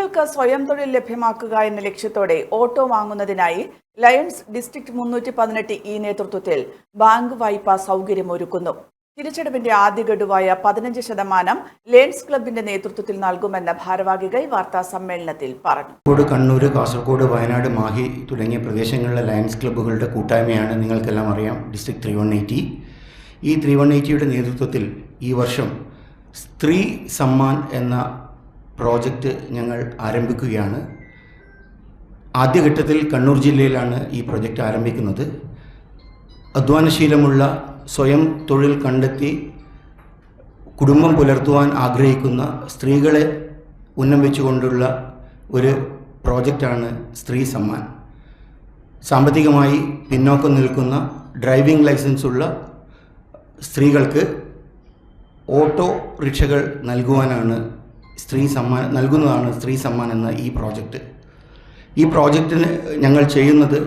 സ്ത്രീകൾക്ക് സ്വയം തൊഴിൽ ലഭ്യമാക്കുക എന്ന ലക്ഷ്യത്തോടെ ഓട്ടോ വാങ്ങുന്നതിനായി ലയൺസ് ഡിസ്ട്രിക്ട് മുന്നൂറ്റി പതിനെട്ട് ഈ നേതൃത്വത്തിൽ ബാങ്ക് വായ്പാ സൗകര്യമൊരുക്കുന്നു. തിരിച്ചടവിന്റെ ആദ്യ ഗഡുവായ പതിനഞ്ച് ശതമാനം ലയൺസ് ക്ലബിന്റെ നേതൃത്വത്തിൽ നൽകുമെന്ന് ഭാരവാഹികൾ വാർത്താ സമ്മേളനത്തിൽ പറഞ്ഞു. കോഴിക്കോട് കണ്ണൂർ കാസർഗോഡ് വയനാട് മാഹി തുടങ്ങിയ പ്രദേശങ്ങളിലെ ലയൺസ് ക്ലബ്ബുകളുടെ കൂട്ടായ്മയാണ് നിങ്ങൾക്കെല്ലാം അറിയാം ഡിസ്ട്രിക്ട് ത്രീ വൺ എയ്റ്റി. ഈ ത്രീ വൺ എയ്റ്റിയുടെ നേതൃത്വത്തിൽ ഈ വർഷം സ്ത്രീ സമ്മാൻ എന്ന പ്രോജക്റ്റ് ഞങ്ങൾ ആരംഭിക്കുകയാണ്. ആദ്യഘട്ടത്തിൽ കണ്ണൂർ ജില്ലയിലാണ് ഈ പ്രോജക്റ്റ് ആരംഭിക്കുന്നത്. അധ്വാനശീലമുള്ള സ്വയം തൊഴിൽ കണ്ടെത്തി കുടുംബം പുലർത്തുവാൻ ആഗ്രഹിക്കുന്ന സ്ത്രീകളെ ഉന്നം വെച്ചുകൊണ്ടുള്ള ഒരു പ്രോജക്റ്റാണ് സ്ത്രീ സമ്മാൻ. സാമ്പത്തികമായി പിന്നോക്കം നിൽക്കുന്ന ഡ്രൈവിംഗ് ലൈസൻസ് ഉള്ള സ്ത്രീകൾക്ക് ഓട്ടോ റിക്ഷകൾ നൽകുവാനാണ് സ്ത്രീ സമ്മാൻ നൽകുന്നതാണ് സ്ത്രീ സമ്മാൻ എന്ന ഈ പ്രോജക്റ്റ്. ഈ പ്രോജക്റ്റിന് ഞങ്ങൾ ചെയ്യുന്നത്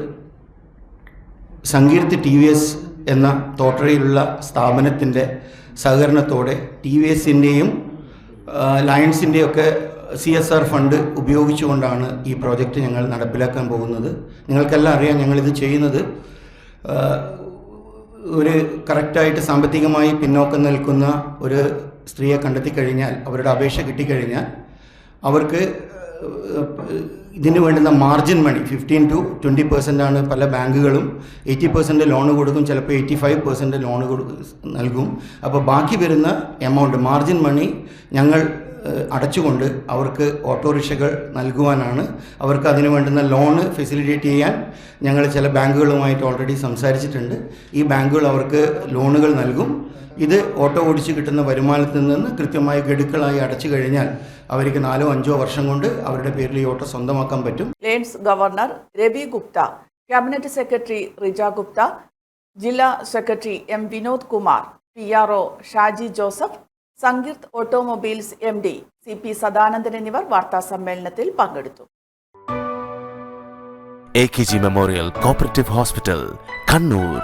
സങ്കീർത്തി ടി വി എസ് എന്ന തോട്ടറയിലുള്ള സ്ഥാപനത്തിന്റെ സഹകരണത്തോടെ ടി വി എസിന്റെയും ലയൺസിന്റെയും ഒക്കെ സി എസ് ആർ ഫണ്ട് ഉപയോഗിച്ചുകൊണ്ടാണ് ഈ പ്രോജക്റ്റ് ഞങ്ങൾ നടപ്പിലാക്കാൻ പോകുന്നത്. നിങ്ങൾക്കെല്ലാം അറിയാം ഞങ്ങളിത് ചെയ്യുന്നത്. ഒരു കറക്റ്റായിട്ട് സാമ്പത്തികമായി പിന്നോക്കം നിൽക്കുന്ന ഒരു സ്ത്രീയെ കണ്ടെത്തി കഴിഞ്ഞാൽ അവരുടെ അപേക്ഷ കിട്ടിക്കഴിഞ്ഞാൽ അവർക്ക് ഇതിന് വേണ്ടുന്ന margin money fifteen to twenty percent ആണ് പല ബാങ്കുകളും എയ്റ്റി പെർസെന്റ് ലോൺ കൊടുക്കും ചിലപ്പോൾ എയ്റ്റി ഫൈവ് പെർസെന്റ് ലോൺ നൽകും. അപ്പോൾ ബാക്കി വരുന്ന എമൗണ്ട് മാർജിൻ മണി ഞങ്ങൾ അടച്ചുകൊണ്ട് അവർക്ക് ഓട്ടോറിക്ഷകൾ നൽകുവാനാണ് അവർക്ക് അതിന് വേണ്ടുന്ന ലോണ് ഫെസിലിറ്റേറ്റ് ചെയ്യാൻ ഞങ്ങൾ ചില ബാങ്കുകളുമായിട്ട് ഓൾറെഡി സംസാരിച്ചിട്ടുണ്ട്. ഈ ബാങ്കുകൾ അവർക്ക് ലോണുകൾ നൽകും. ഇത് ഓട്ടോ ഓടിച്ച് കിട്ടുന്ന വരുമാനത്തിൽ നിന്ന് കൃത്യമായി ഗഡുക്കളായി അടച്ചു കഴിഞ്ഞാൽ അവർക്ക് നാലോ അഞ്ചോ വർഷം കൊണ്ട് അവരുടെ പേരിൽ ഈ ഓട്ടോ സ്വന്തമാക്കാൻ പറ്റും. Lions governor Ravi Gupta cabinet secretary Rija Gupta ജില്ലാ secretary M Vinod Kumar P R Shaji Joseph Sankeerth automobiles M D C P Sadanandan എന്നിവർ വാർത്താ സമ്മേളനത്തിൽ പങ്കെടുത്തു. A K G memorial cooperative hospital Kannur